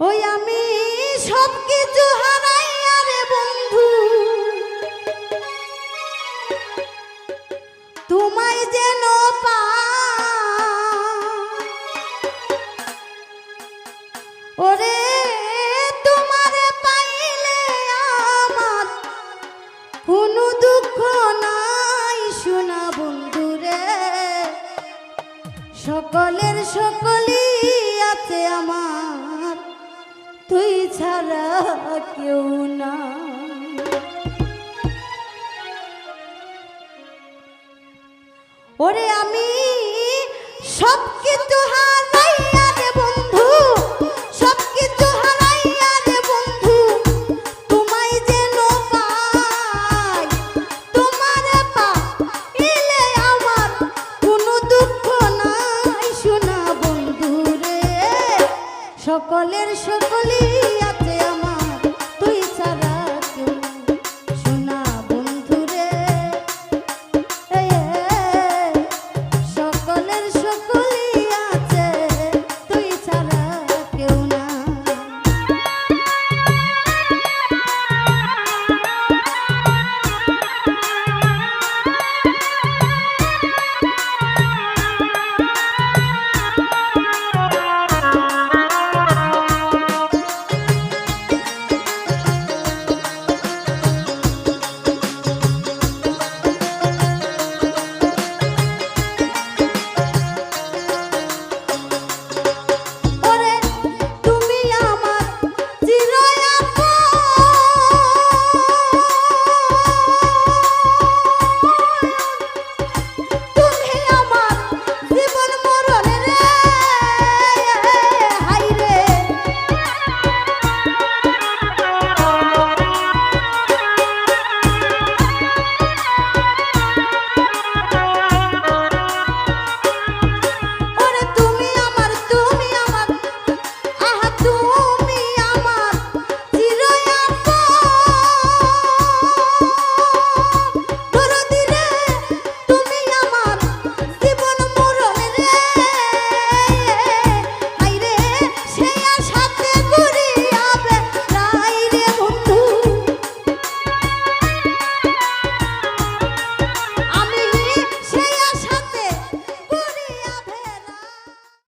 ওই আমি সব কিছু হারাইয়া রে বন্ধু তোমায় যেন পাই। ওরে, তোমারে পাইলে আমার কোনো দুঃখ নাই শোনা বন্ধুরে সকলের সকলই আছে আমার তুই ছাড়া কেউ না ওরে আমি সব কিছু হারাইয়া সকলের সকলেই আছে আমার তুই ছাড়া কেউ শোনা বন্ধুরে সকলের সকলেই